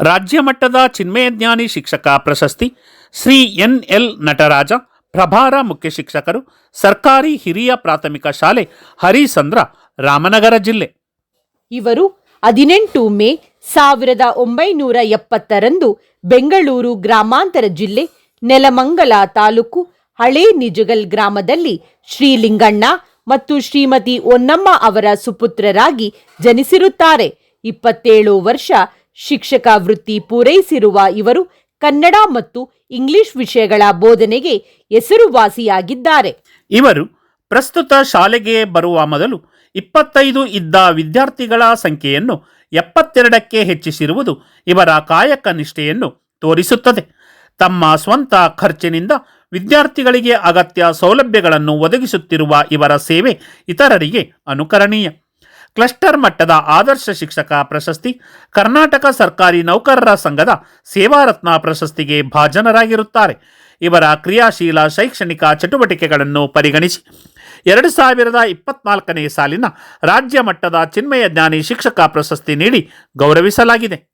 ರಾಜ್ಯ ಮಟ್ಟದ ಚಿನ್ಮಯಜ್ಞಾನಿ ಶಿಕ್ಷಕ ಪ್ರಶಸ್ತಿ, ಶ್ರೀ ಎನ್ ಎಲ್ ನಟರಾಜ, ಪ್ರಭಾರ ಮುಖ್ಯ ಶಿಕ್ಷಕರು, ಸರ್ಕಾರಿ ಹಿರಿಯ ಪ್ರಾಥಮಿಕ ಶಾಲೆ, ಹರಿಸಂದ್ರ, ರಾಮನಗರ ಜಿಲ್ಲೆ. ಇವರು ಹದಿನೆಂಟು ಮೇ ಸಾವಿರದ ಒಂಬೈನೂರ ಎಪ್ಪತ್ತರಂದು ಬೆಂಗಳೂರು ಗ್ರಾಮಾಂತರ ಜಿಲ್ಲೆ ನೆಲಮಂಗಲ ತಾಲೂಕು ಹಳೆ ನಿಜಗಲ್ ಗ್ರಾಮದಲ್ಲಿ ಶ್ರೀಲಿಂಗಣ್ಣ ಮತ್ತು ಶ್ರೀಮತಿ ಹೊನ್ನಮ್ಮ ಅವರ ಸುಪುತ್ರರಾಗಿ ಜನಿಸಿರುತ್ತಾರೆ. ಇಪ್ಪತ್ತೇಳು ವರ್ಷ ಶಿಕ್ಷಕ ವೃತ್ತಿ ಪೂರೈಸಿರುವ ಇವರು ಕನ್ನಡ ಮತ್ತು ಇಂಗ್ಲಿಷ್ ವಿಷಯಗಳ ಬೋಧನೆಗೆ ಹೆಸರುವಾಸಿಯಾಗಿದ್ದಾರೆ. ಇವರು ಪ್ರಸ್ತುತ ಶಾಲೆಗೆ ಬರುವ ಮೊದಲು ಇಪ್ಪತ್ತೈದು ಇದ್ದ ವಿದ್ಯಾರ್ಥಿಗಳ ಸಂಖ್ಯೆಯನ್ನು ಎಪ್ಪತ್ತೆರಡಕ್ಕೆ ಹೆಚ್ಚಿಸಿರುವುದು ಇವರ ಕಾಯಕ ನಿಷ್ಠೆಯನ್ನು ತೋರಿಸುತ್ತದೆ. ತಮ್ಮ ಸ್ವಂತ ಖರ್ಚಿನಿಂದ ವಿದ್ಯಾರ್ಥಿಗಳಿಗೆ ಅಗತ್ಯ ಸೌಲಭ್ಯಗಳನ್ನು ಒದಗಿಸುತ್ತಿರುವ ಇವರ ಸೇವೆ ಇತರರಿಗೆ ಅನುಕರಣೀಯ. ಕ್ಲಸ್ಟರ್ ಮಟ್ಟದ ಆದರ್ಶ ಶಿಕ್ಷಕ ಪ್ರಶಸ್ತಿ, ಕರ್ನಾಟಕ ಸರ್ಕಾರಿ ನೌಕರರ ಸಂಘದ ಸೇವಾರತ್ನ ಪ್ರಶಸ್ತಿಗೆ ಭಾಜನರಾಗಿರುತ್ತಾರೆ. ಇವರ ಕ್ರಿಯಾಶೀಲ ಶೈಕ್ಷಣಿಕ ಚಟುವಟಿಕೆಗಳನ್ನು ಪರಿಗಣಿಸಿ ಎರಡು ಸಾವಿರದ ಇಪ್ಪತ್ನಾಲ್ಕನೇ ಸಾಲಿನ ರಾಜ್ಯ ಮಟ್ಟದ ಚಿನ್ಮಯ ಜ್ಞಾನಿ ಶಿಕ್ಷಕ ಪ್ರಶಸ್ತಿ ನೀಡಿ ಗೌರವಿಸಲಾಗಿದೆ.